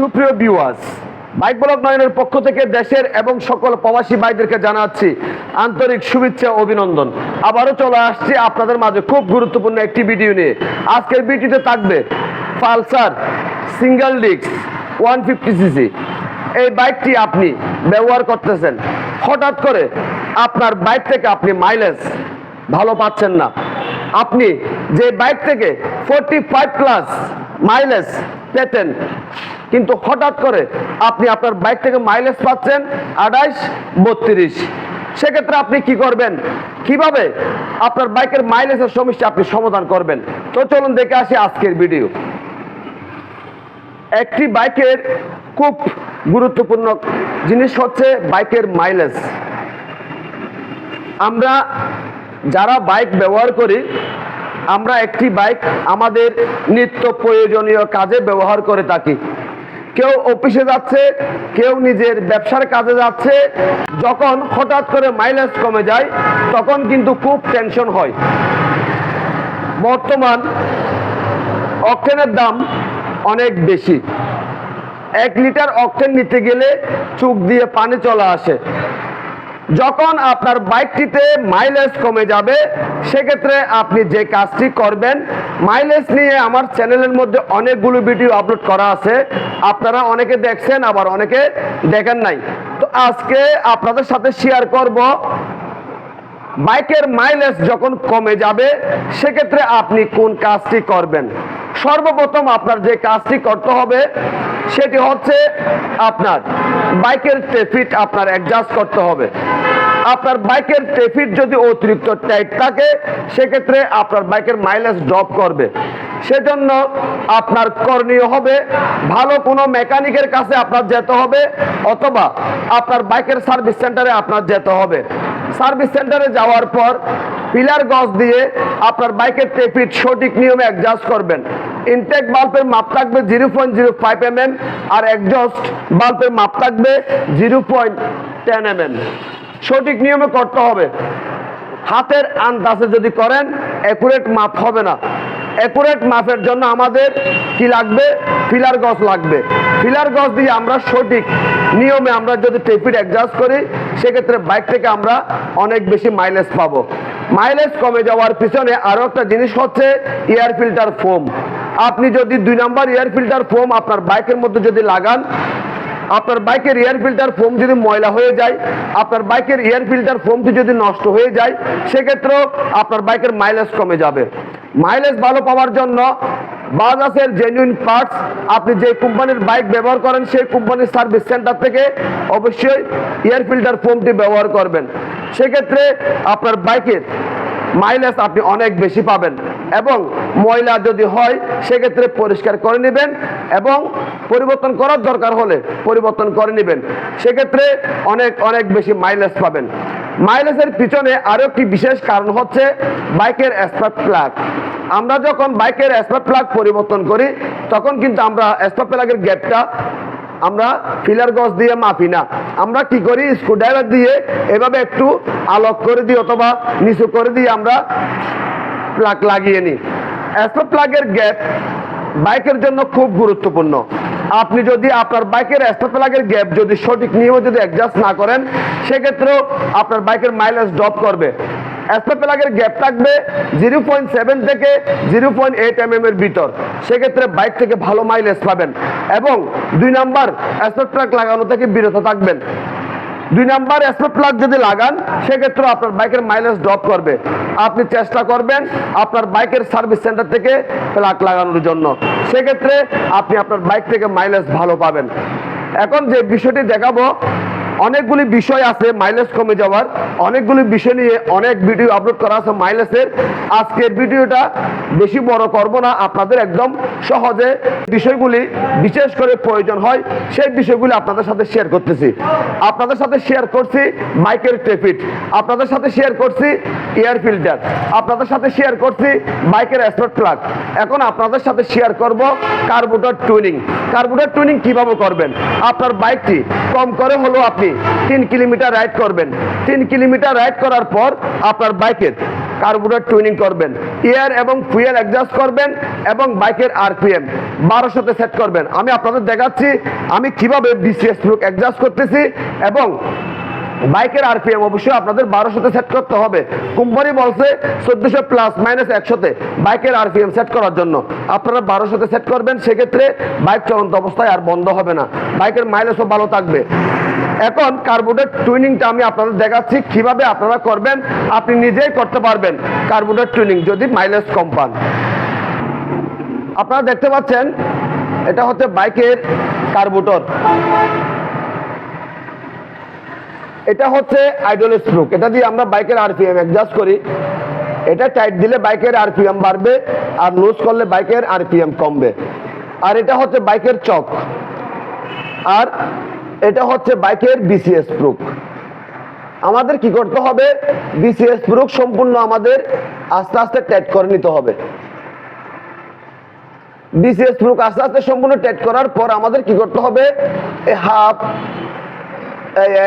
সুপ্রিয় viewers bike block নয়নের পক্ষ থেকে দেশের এবং সকল প্রবাসী ভাইদেরকে জানাচ্ছি আন্তরিক শুভেচ্ছা অভিনন্দন। আবারও চলে আসছি আপনাদের মাঝে খুব গুরুত্বপূর্ণ একটি ভিডিও নিয়ে। আজকের ভিডিওতে থাকবে Pulsar single disc one fifty CC. এই বাইকটি আপনি ব্যবহার করতেছেন। হঠাৎ করে আপনার বাইক থেকে আপনি মাইলেজ ভালো পাচ্ছেন না। আপনি যে বাইক থেকে ফোরটি ফাইভ প্লাস মাইলেজ পেতেন কিন্তু হঠাৎ করে আপনি আপনার বাইক থেকে মাইলেজ পাচ্ছেন আঠাইশ, বত্রিশ। সেক্ষেত্রে আপনি কি করবেন? কীভাবে আপনার বাইকের মাইলেজের সমস্যা আপনি সমাধান করবেন? তো চলুন দেখে আসি আজকের ভিডিও একটি বাইকের খুব গুরুত্বপূর্ণ জিনিস হচ্ছে বাইকের মাইলেজ আমরা যারা বাইক ব্যবহার করি, আমরা একটি বাইক আমাদের নিত্য প্রয়োজনীয় কাজে ব্যবহার করে থাকি। কেউ অফিসে যাচ্ছে, কেউ নিজের ব্যবসার কাজে যাচ্ছে, যখন হঠাৎ করে মাইলেজ কমে যায়, তখন কিন্তু খুব টেনশন হয়। বর্তমান অক্টেনের দাম অনেক বেশি। এক লিটার অক্টেন নিতে গেলে চুক দিয়ে পানি চলে আসে। যখন আপনার বাইকটিতে মাইলেজ কমে যাবে, সেক্ষেত্রে আপনি যে কাজটি করবেন মাইলেজ নিয়ে আমার চ্যানেলের মধ্যে অনেকগুলো ভিডিও আপলোড করা আছে। আপনারা অনেকে দেখছেন, আবার অনেকে দেখেন নাই। তো আজকে আপনাদের সাথে শেয়ার করব, বাইকের মাইলেজ যখন কমে যাবে, সেক্ষেত্রে আপনি কোন কাজটি করবেন? সর্বপ্রথম আপনার যে কাজটি করতে হবে, সেটি হচ্ছে আপনার বাইকের ট্রেফিট আপনার অ্যাডজাস্ট করতে হবে। আপনার বাইকের ট্রেফিট যদি অতিরিক্ত টাইট থাকে, সেক্ষেত্রে আপনার বাইকের মাইলেজ ড্রপ করবে। সেজন্য আপনার করণীয় হবে, ভালো কোনো মেকানিকের কাছে আপনার যেতে হবে, অথবা আপনার বাইকের সার্ভিস সেন্টারে আপনার যেতে হবে। সার্ভিস সেন্টারে যাওয়ার পর পিলার গজ দিয়ে আপনার বাইকের ট্রেফিট সঠিক নিয়মে অ্যাডজাস্ট করবেন। ইনটেক বাল্বের মাপ থাকবে zero point zero five M আর একজস্ট বাল্বের মাপ থাকবে জিরো পয়েন্ট টেন এম সঠিক নিয়মে করতে হবে। হাতের আন্দাজে যদি করেন অ্যাকুরেট মাপ হবে না। অ্যাকুরেট মাপের জন্য আমাদের কি লাগবে? ফিলার গজ লাগবে। ফিলার গজ দিয়ে আমরা সঠিক নিয়মে আমরা যদি টেপিড অ্যাডজাস্ট করি, সেক্ষেত্রে বাইক থেকে আমরা অনেক বেশি মাইলেজ পাবো। মাইলেজ কমে যাওয়ার পিছনে আরও একটা জিনিস হচ্ছে এয়ার ফিল্টার ফোম আপনি যদি দুই নাম্বার এয়ার ফিল্টার ফোম আপনার বাইকের মধ্যে যদি লাগান আপনার বাইকের এয়ার ফিল্টার ফোম যদি ময়লা হয়ে যায়, আপনার বাইকের এয়ার ফিল্টার ফোমটি যদি নষ্ট হয়ে যায়, সেক্ষেত্রেও আপনার বাইকের মাইলেজ কমে যাবে। মাইলেজ ভালো পাওয়ার জন্য বাজাজের জেনুইন পার্টস আপনি যে কোম্পানির বাইক ব্যবহার করেন, সেই কোম্পানির সার্ভিস সেন্টার থেকে অবশ্যই এয়ার ফিল্টার ফোমটি ব্যবহার করবেন। সেক্ষেত্রে আপনার বাইকের মাইলেজ আপনি অনেক বেশি পাবেন। এবং ময়লা যদি হয়, সেক্ষেত্রে পরিষ্কার করে নেবেন এবং পরিবর্তন করার দরকার হলে পরিবর্তন করে নেবেন। সেক্ষেত্রে অনেক অনেক বেশি মাইলেজ পাবেন। মাইলেজের পিছনে আরও একটি বিশেষ কারণ হচ্ছে বাইকের স্পার্ক প্লাগ। আমরা যখন বাইকের স্পার্ক প্লাগ পরিবর্তন করি, তখন কিন্তু আমরা স্পার্ক প্লাগের গ্যাপটা আমরা ফিলার গজ দিয়ে মাপি না। আমরা কি করি? স্ক্রুড্রাইভার দিয়ে এভাবে একটু আলোক করে দিই অথবা নিচু করে দিয়ে আমরা প্লাগ লাগিয়ে নিই। এসো প্লাগের গ্যাপ বাইকের জন্য খুব গুরুত্বপূর্ণ। আপনি যদি আপনার বাইকের প্লাগের গ্যাপ যদি সঠিক নিয়মে যদি অ্যাডজাস্ট না করেন, সেক্ষেত্রেও আপনার বাইকের মাইলেজ ড্রপ করবে। এসপে প্লাগের গ্যাপ থাকবে জিরো পয়েন্ট সেভেন থেকে জিরো পয়েন্ট এইট এম এর ভিতর। সেক্ষেত্রে বাইক থেকে ভালো মাইলেজ পাবেন। এবং দুই নাম্বার লাগানো থেকে বিরত থাকবেন। দুই নাম্বার যদি লাগান আপনার বাইকের মাইলেজ ড্রপ করবে। আপনি চেষ্টা করবেন আপনার বাইকের সার্ভিস সেন্টার থেকে প্লাগ লাগানোর জন্য। সেক্ষেত্রে আপনি আপনার বাইক থেকে মাইলেজ ভালো পাবেন। এখন যে বিষয়টি দেখাবো অনেকগুলি বিষয় আছে মাইলেজ কমে যাওয়ার। অনেকগুলি বিষয় নিয়ে অনেক ভিডিও আপলোড করা আছে মাইলেজের আজকের ভিডিওটা বেশি বড় করব না, আপনাদের একদম সহজে বিষয়গুলি বিশেষ করে প্রয়োজন হয়, সেই বিষয়গুলি আপনাদের সাথে শেয়ার করতেছি। আপনাদের সাথে শেয়ার করছি বাইকের ট্রেফিট আপনাদের সাথে শেয়ার করছি এয়ার ফিল্টার আপনাদের সাথে শেয়ার করছি বাইকের স্পট প্লাগ এখন আপনাদের সাথে শেয়ার করব কার্বোটার টুনিং কার্বোটার টুনিং কীভাবে করবেন? আপনার বাইকটি কম করে হলো আপনি তিন কিলোমিটার রাইড করবেন। তিন কিলোমিটার রাইড করার পর আপনার বাইকের কার্বোরেট টুইনিং করবেন। ইয়ার এবং ফুয়েল অ্যাডজাস্ট করবেন এবং বাইকের আরপিএম বারোশোতে সেট করবেন। আমি আপনাদের দেখাচ্ছি, আমি কীভাবে বিসিএস লুক অ্যাডজাস্ট করতেছি এবং বাইকের আরপিএম অবশ্যই আপনাদের বারোশোতে সেট করতে হবে। কোম্পানি বলছে চোদ্দশো প্লাস মাইনাস একশোতে বাইকের আর আরপিএম সেট করার জন্য। আপনারা বারোশোতে সেট করবেন, সেক্ষেত্রে বাইক চলন্ত অবস্থায় আর বন্ধ হবে না। বাইকের মাইলেজও ভালো থাকবে। এখন কার্বোরেট টুইনিংটা আমি আপনাদের দেখাচ্ছি। কীভাবে আপনারা করবেন, আপনি নিজেই করতে পারবেন কার্বোরেট টুইনিং, যদি মাইলেজ কম পান। আপনারা দেখতে পাচ্ছেন, এটা হচ্ছে বাইকের কার্বোটর এটা হচ্ছে আইডল স্ট্রোক এটা দিয়ে আমরা বাইকের আরপিএম অ্যাডজাস্ট করি। এটা টাইট দিলে বাইকের আরপিএম বাড়বে, আর লুজ করলে বাইকের আরপিএম কমবে। আর এটা হচ্ছে বাইকের চক। আর এটা হচ্ছে বাইকের বিসিএস প্রুক আমাদের কি করতে হবে? বিসিএস প্রুক সম্পূর্ণ আমাদের আস্তে আস্তে টাইট করে নিতে হবে। বিসিএস প্রুক আস্তে আস্তে সম্পূর্ণ টাইট করার পর আমাদের কি করতে হবে? এ হাফ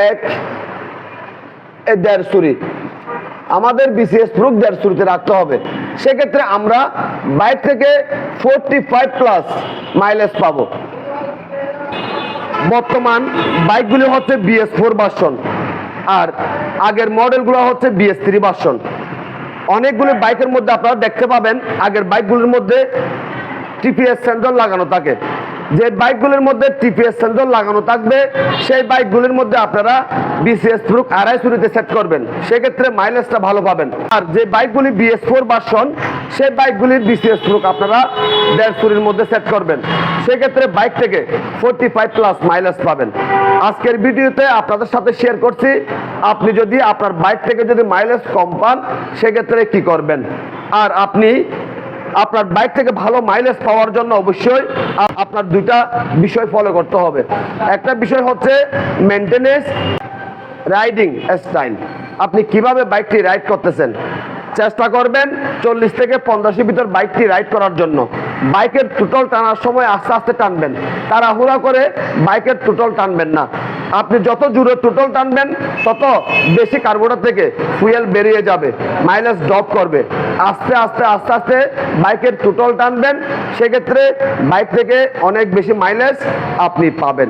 এক এই দেড় সুরি আমাদের বিসিএস প্রুফ দেড় সুরিতে রাখতে হবে। সেক্ষেত্রে আমরা বাইক থেকে ফোরটি ফাইভ প্লাস মাইলেজ পাবো। বর্তমান বাইকগুলি হচ্ছে বিএস ফোর ভার্সন আর আগের মডেলগুলো হচ্ছে বিএস থ্রি ভার্সন অনেকগুলি বাইকের মধ্যে আপনারা দেখতে পাবেন আগের বাইকগুলির মধ্যে টিপিএস সেন্সর লাগানো থাকে। যে বাইকগুলির মধ্যে টিপিএস সেন্সর লাগানো থাকবে, সেই বাইকগুলির মধ্যে আপনারা বিসিএস প্রুক আড়াই সুরিতে সেট করবেন। সেক্ষেত্রে মাইলেজটা ভালো পাবেন। আর যে বাইকগুলি বিএস ফোর ভার্সন সেই বাইকগুলির বিসিএস প্রুক আপনারা দেড় সুরির মধ্যে সেট করবেন। সেক্ষেত্রে বাইক থেকে ফোরটি ফাইভ প্লাস মাইলেজ পাবেন। আজকের ভিডিওতে আপনাদের সাথে শেয়ার করছি, আপনি যদি আপনার বাইক থেকে যদি মাইলেজ কম পান, সেক্ষেত্রে কি করবেন? আর আপনি আপনার বাইক থেকে ভালো মাইলেজ পাওয়ার জন্য অবশ্যই আপনার দুইটা বিষয় ফলো করতে হবে। একটা বিষয় হচ্ছে মেনটেনেন্স রাইডিং স্টাইল আপনি কীভাবে বাইকটি রাইড করতেছেন? চেষ্টা করবেন চল্লিশ থেকে পঞ্চাশের ভিতর বাইকটি রাইড করার জন্য। বাইকের টুটল টানার সময় আস্তে আস্তে টানবেন। তাড়াহুড়া করে বাইকের টুটল টানবেন না। আপনি যত জোরে টুটল টানবেন, তত বেশি কার্বোরেটর থেকে ফুয়েল বেরিয়ে যাবে মাইলেজ ড্রপ করবে। আস্তে আস্তে আস্তে আস্তে বাইকের টুটল টানবেন, সেক্ষেত্রে বাইক থেকে অনেক বেশি মাইলেজ আপনি পাবেন।